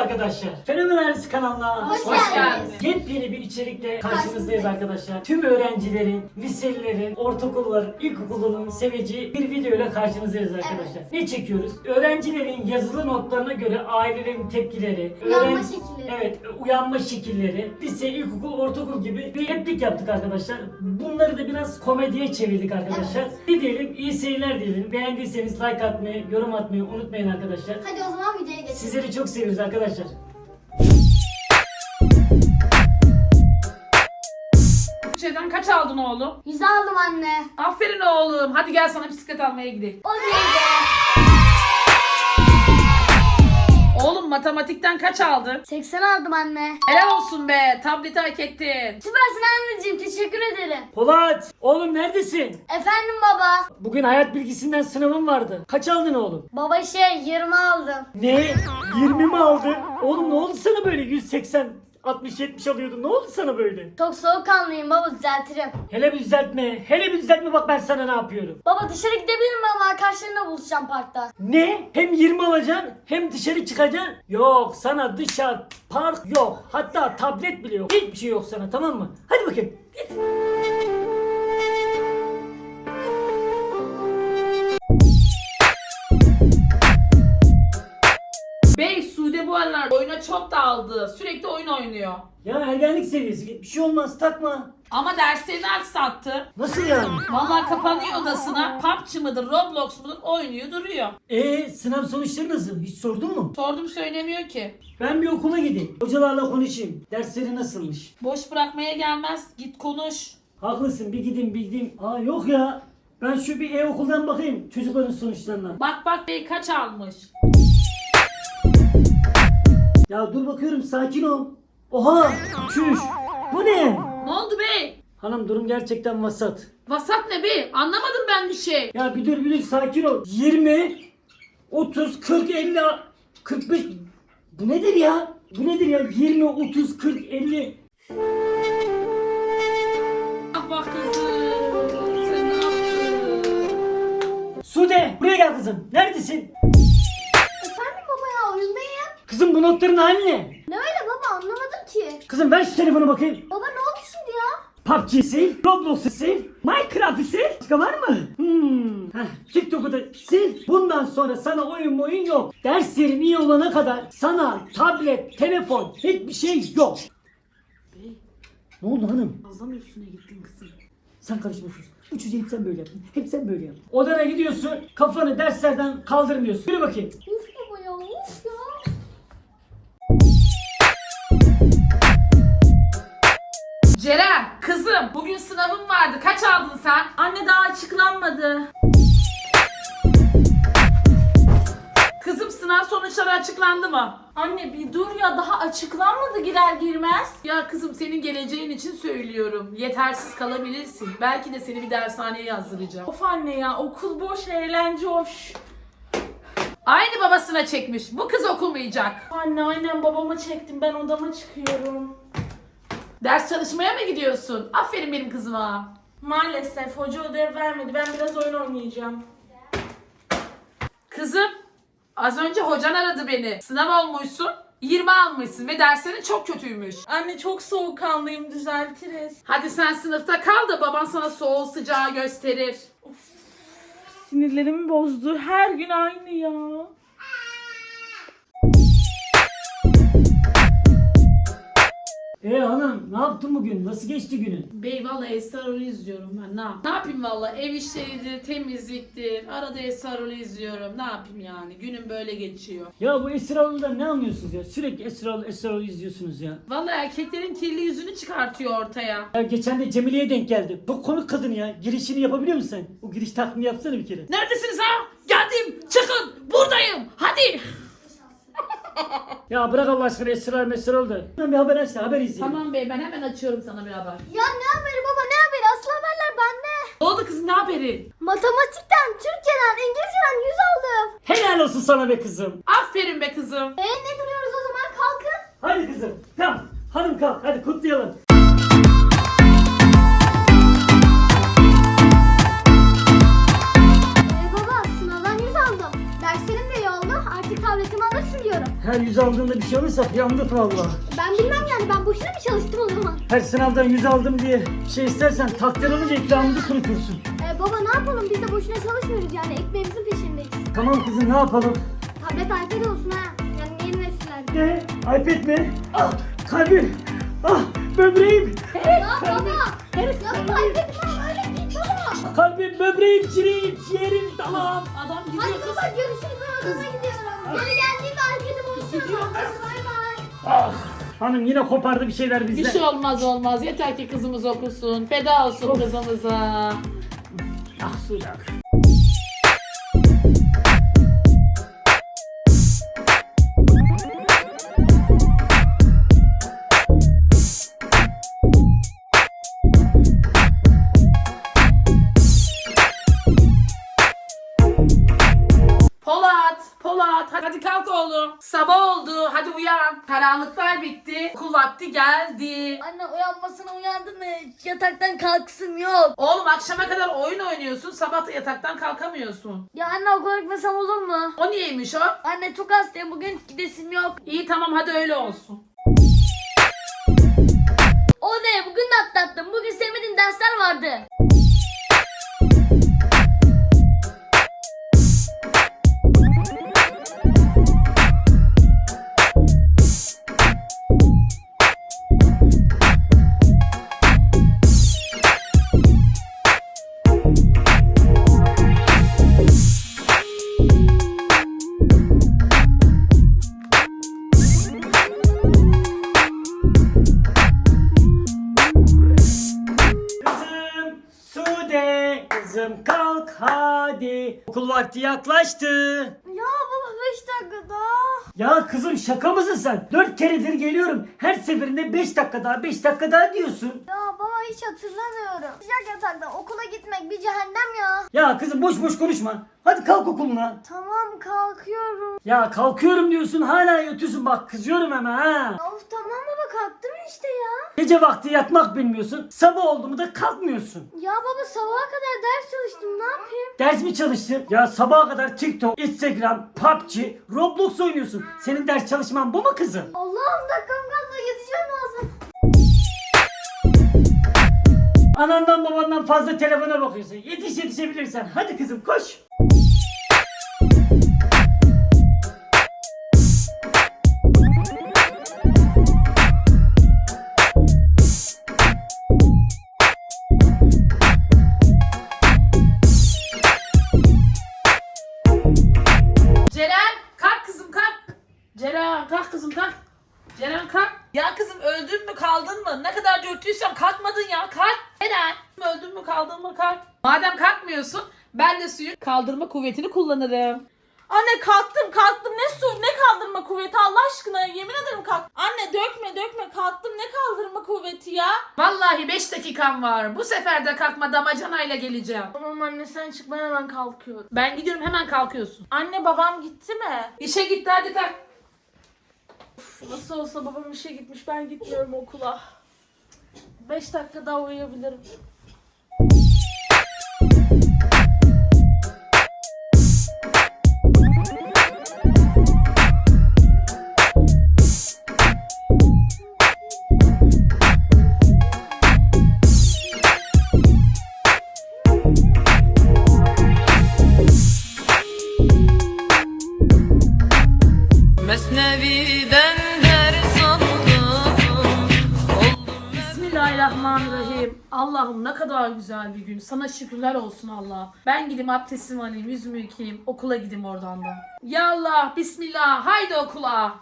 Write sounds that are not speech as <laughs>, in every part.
arkadaşlar. Fenomen Ailesi kanalına Hoş geldiniz. Yepyeni bir içerikle karşınızdayız arkadaşlar. Tüm öğrencilerin, liselilerin, ortaokulların, ilkokulların seveceği bir video ile karşınızdayız arkadaşlar. Ne çekiyoruz? Öğrencilerin yazılı notlarına göre ailelerin tepkileri, şekilleri. Evet, uyanma şekilleri, lise, ilkokul, ortaokul gibi bir replik yaptık arkadaşlar. Bunları da biraz komediye çevirdik arkadaşlar. Ne diyelim? İyi seyirler diyelim. Beğendiyseniz like atmayı, yorum atmayı unutmayın arkadaşlar. Hadi o zaman videoya geçelim. Sizleri çok seviyoruz arkadaşlar. Şeyden kaç aldın oğlum? Yüz aldım anne. Aferin oğlum. Hadi gel sana bisiklet almaya gidelim. O neydi? Oğlum matematikten kaç aldın? 80 aldım anne. Helal olsun be. Tableti hak ettin. Süpersin anneciğim teşekkür ederim. Polat, oğlum neredesin? Efendim baba. Bugün hayat bilgisinden sınavım vardı. Kaç aldın oğlum? Baba şey 20 aldım. Ne? 20 mi aldın? Oğlum ne oldu sana böyle 180 60 70 alıyordun. Ne oldu sana böyle? Çok soğukkanlıyım baba düzeltirim. Hele bir düzeltme. Hele bir düzeltme bak ben sana ne yapıyorum. Baba dışarı gidebilir miyim ama arkadaşlarımla buluşacağım parkta. Ne? Hem 20 alacaksın hem dışarı çıkacaksın. Yok sana dışarı park yok. Hatta tablet bile yok. Hiçbir şey yok sana tamam mı? Hadi bakayım. Git. Oyuna çok daldı. Sürekli oyun oynuyor. Ya ergenlik seviyesi. Bir şey olmaz takma. Ama derslerini aksattı. Nasıl yani? Vallahi kapanıyor odasına. PUBG mıdır, Roblox mudur oynuyor duruyor. Ee sınav sonuçları nasıl? Hiç sordun mu? Sordum söylemiyor ki. Ben bir okula gideyim. Hocalarla konuşayım. Dersleri nasılmış? Boş bırakmaya gelmez. Git konuş. Haklısın bir gideyim bir gideyim. Aa yok ya. Ben şu bir e-okuldan bakayım çocukların sonuçlarına. Bak bak bey kaç almış. Ya dur bakıyorum sakin ol. Oha! Çüş! Bu ne? Ne oldu bey? Hanım durum gerçekten vasat. Vasat ne bey? Anlamadım ben bir şey. Ya bir dur bir dur sakin ol. 20, 30, 40, 50, 45. Bu nedir ya? Bu nedir ya? 20, 30, 40, 50. Ah bak kızım. Sen ne yaptın? Sude buraya gel kızım. Neredesin? Kızım bu notların hali ne? Ne öyle baba anlamadım ki. Kızım ver şu telefonu bakayım. Baba ne oldu şimdi ya? PUBG'yi sil, Roblox'u sil, Minecraft'ı sil. Başka var mı? Hmm. Heh, TikTok'u da sil. Bundan sonra sana oyun oyun yok. Derslerin iyi olana kadar sana tablet, telefon hiçbir şey yok. Bey Ne oldu hanım? fazla mı üstüne gittin kızım? Sen. Bu çocuğu hep sen böyle yaptın. Hep sen böyle yaptın. Odana gidiyorsun, kafanı derslerden kaldırmıyorsun. Yürü bakayım. Uf baba ya uf ya. Bugün sınavın vardı. Kaç aldın sen? Anne daha açıklanmadı. Kızım sınav sonuçları açıklandı mı? Anne bir dur ya daha açıklanmadı girer girmez. Ya kızım senin geleceğin için söylüyorum. Yetersiz kalabilirsin. Belki de seni bir dershaneye yazdıracağım. Of anne ya okul boş eğlence hoş. Aynı babasına çekmiş. Bu kız okumayacak. Anne aynen babama çektim ben odama çıkıyorum. Ders çalışmaya mı gidiyorsun? Aferin benim kızıma. Maalesef hoca ödev vermedi ben biraz oyun oynayacağım. Kızım az önce hocan aradı beni. Sınav olmuşsun. 20 almışsın ve derslerin çok kötüymüş. Anne çok soğukkanlıyım düzeltiriz. Hadi sen sınıfta kal da baban sana soğuğu sıcağı gösterir. Sinirlerimi bozdu her gün aynı ya. Ee hanım ne yaptın bugün? Nasıl geçti günün? Bey valla Esrarol'u izliyorum ben ne yapayım? Ne yapayım valla ev işleridir, temizliktir. Arada Esrarol'u izliyorum. Ne yapayım yani? Günüm böyle geçiyor. Ya bu Esrarol'dan ne anlıyorsunuz ya? Sürekli Esrarol, Esrarol izliyorsunuz ya. Valla erkeklerin kirli yüzünü çıkartıyor ortaya. Ya geçen de Cemile'ye denk geldi. Bu konuk kadın ya. Girişini yapabiliyor musun sen? O giriş taklidi yapsana bir kere. Neredesiniz ha? Geldim. Çıkın. Buradayım. Hadi. <laughs> Ya bırak Allah aşkına Esrar Mesrarol da. Hemen bir haber aç da haber izleyelim. Tamam bey ben hemen açıyorum sana bir haber. Ya ne haberi baba ne haberi asıl haberler bende. Ne oldu kızım ne haberi? Matematikten, Türkçeden, İngilizceden 100 aldım. Helal olsun sana be kızım. Aferin be kızım. E ne duruyoruz o zaman kalkın. Hadi kızım. Tamam. Hanım kalk. Hadi kutlayalım. Her yüz aldığında bir yanlış alırsak yandık valla. Ben bilmem yani ben boşuna mı çalıştım o zaman? Her sınavdan 100 aldım diye şey istersen takdir alınca ikramımızı kurutursun. Ee, baba ne yapalım biz de boşuna çalışmıyoruz yani ekmeğimizin peşindeyiz. Tamam kızım ne yapalım? Tablet iPad olsun ha. Yani yeni nesillerde. Ne? iPad mi? Ah kalbim. Ah böbreğim. Ya baba. Yapma iPad falan öyle değil baba. Kalbim, böbreğim, çireğim, ciğerim, dalağım. Adam gidiyor Hadi kız. baba görüşürüz ben odama gidiyorum. Geri geldiğimde iPad'imi bay bay. Ah. Hanım yine kopardı bir şeyler Bir bizden. şey olmaz olmaz. Yeter ki kızımız okusun. Feda olsun kızımıza. Ah sıcak. Vakti geldi. Anne uyanmasına uyandın da yataktan kalksın yok. Oğlum akşama kadar oyun oynuyorsun. Sabah da yataktan kalkamıyorsun. Ya anne okula gitmesem olur mu? O niyeymiş o? Anne çok hastayım bugün gidesim yok. İyi tamam hadi öyle olsun. O ne bugün de atlattım. Bugün sevmediğim dersler vardı. Kızım kalk hadi. Okul vakti yaklaştı. Ya baba 5 dakika daha. Ya kızım şaka mısın sen? Dört keredir geliyorum. Her seferinde 5 dakika daha 5 dakika daha diyorsun. Ya hiç hatırlamıyorum. Sıcak yataktan okula gitmek bir cehennem ya. Ya kızım boş boş konuşma. Hadi kalk okuluna. Tamam kalkıyorum. Ya kalkıyorum diyorsun hala yatıyorsun bak kızıyorum hemen ha. Of tamam baba kalktım işte ya. Gece vakti yatmak bilmiyorsun. Sabah oldu mu da kalkmıyorsun. Ya baba sabaha kadar ders çalıştım ne yapayım? Ders mi çalıştın? Ya sabaha kadar TikTok, Instagram, PUBG, Roblox oynuyorsun. Senin ders çalışman bu mu kızım? Allah'ım dakikam kaldı yetişmem lazım. Anandan babandan fazla telefona bakıyorsun. Yetiş yetişebilirsen. Hadi kızım koş. Ceren kalk kızım kalk. Ceren kalk kızım kalk. Ceren kalk. Ya kızım öldün mü kaldın mı? Ne kadar dürtüysem kalkmadın ya kalk. Ceren öldün mü kaldın mı kalk. Madem kalkmıyorsun ben de suyun kaldırma kuvvetini kullanırım. Anne kalktım kalktım ne su ne kaldırma kuvveti Allah aşkına yemin ederim kalk. Anne dökme dökme kalktım ne kaldırma kuvveti ya. Vallahi 5 dakikam var. Bu sefer de kalkma damacanayla geleceğim. Tamam anne sen çık ben hemen kalkıyorum. Ben gidiyorum hemen kalkıyorsun. Anne babam gitti mi? İşe gitti hadi kalk. Nasıl olsa babam işe gitmiş ben gitmiyorum okula. 5 dakika daha uyuyabilirim. Bismillahirrahmanirrahim. Allah'ım ne kadar güzel bir gün. Sana şükürler olsun Allah. Ben gideyim abdestimi alayım, yüzümü yıkayayım. Okula gideyim oradan da. Ya Allah, Bismillah. Haydi okula.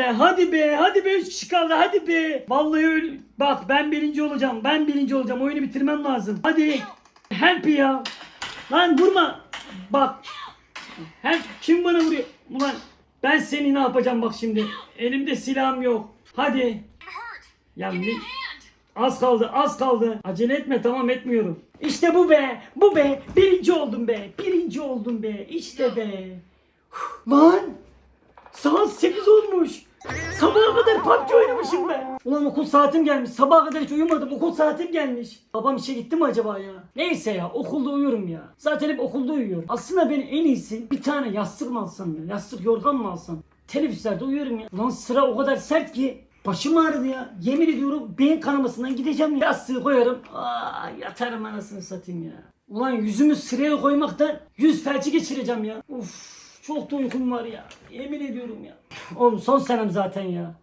Be, hadi be, hadi be, üç kişi kaldı, hadi be. Vallahi öyle. Bak ben birinci olacağım, ben birinci olacağım. Oyunu bitirmem lazım. Hadi. Help ya. Lan vurma. Bak. Help. Kim bana vuruyor? Ulan ben seni ne yapacağım bak şimdi. Elimde silahım yok. Hadi. Ya ne? Az kaldı, az kaldı. Acele etme, tamam etmiyorum. İşte bu be, bu be. Birinci oldum be, birinci oldum be. İşte be. Lan, saat 8 olmuş. Sabaha kadar PUBG oynamışım ben. Ulan okul saatim gelmiş. Sabaha kadar hiç uyumadım. Okul saatim gelmiş. Babam işe gitti mi acaba ya? Neyse ya okulda uyuyorum ya. Zaten hep okulda uyuyorum. Aslında ben en iyisi bir tane yastık mı alsam ya? Yastık yorgan mı alsam? Teneffüslerde uyuyorum ya. Ulan sıra o kadar sert ki. Başım ağrıdı ya. Yemin ediyorum beyin kanamasından gideceğim ya. Yastığı koyarım. Aa, yatarım anasını satayım ya. Ulan yüzümü sıraya koymaktan yüz felci geçireceğim ya. Uf. Çok da uykum var ya. Yemin ediyorum ya. Oğlum son senem zaten ya.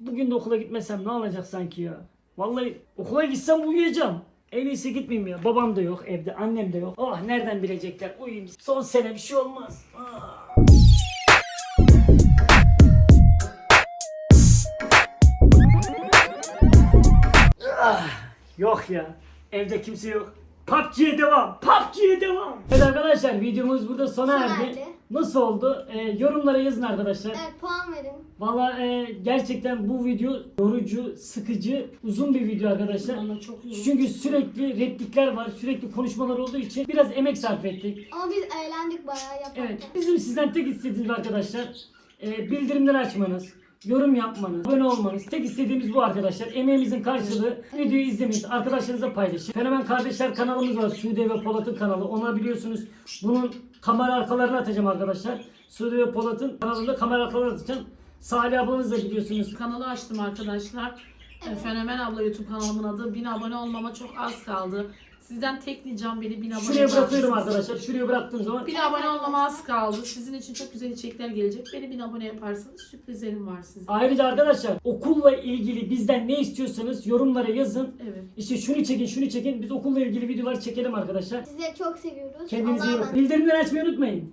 Bugün de okula gitmesem ne olacak sanki ya. Vallahi okula gitsem uyuyacağım. En iyisi gitmeyeyim ya. Babam da yok evde, annem de yok. Oh nereden bilecekler? Uyuyayım. Son sene bir şey olmaz. Ah. Ah, yok ya. Evde kimse yok. PUBG'ye devam. PUBG'ye devam. Evet arkadaşlar videomuz burada sona Sona erdi. erdi. Nasıl oldu? Ee, yorumlara yazın arkadaşlar. Evet puan verin. Valla e, gerçekten bu video yorucu, sıkıcı, uzun bir video arkadaşlar. Bana çok iyi. Çünkü sürekli replikler var, sürekli konuşmalar olduğu için biraz emek sarf ettik. Ama biz eğlendik bayağı yaparken. Evet, bizim sizden tek istediğimiz arkadaşlar e, bildirimleri açmanız, yorum yapmanız, abone olmanız. Tek istediğimiz bu arkadaşlar. Emeğimizin karşılığı videoyu izlemeniz, arkadaşlarınızla paylaşın. Fenomen Kardeşler kanalımız var. Sude ve Polat'ın kanalı. Ona biliyorsunuz bunun kamera arkalarını atacağım arkadaşlar. Sude ve Polat'ın kanalında kamera arkalarını atacağım. Salih ablanız da biliyorsunuz. Kanalı açtım arkadaşlar. E, Fenomen abla YouTube kanalımın adı. 1000 abone olmama çok az kaldı. Sizden tek ricam beni 1000 abone Şuraya bırakıyorum arkadaşlar. Şuraya bıraktığım zaman 1000 abone olmama az kaldı. Sizin için çok güzel içerikler gelecek. Beni 1000 abone yaparsanız sürprizlerim var size. Ayrıca arkadaşlar okulla ilgili bizden ne istiyorsanız yorumlara yazın. Evet. İşte şunu çekin şunu çekin biz okulla ilgili videolar çekelim arkadaşlar. Sizi çok seviyoruz. Kendinize iyi Allah'a bakın. emanet. Bildirimleri açmayı unutmayın.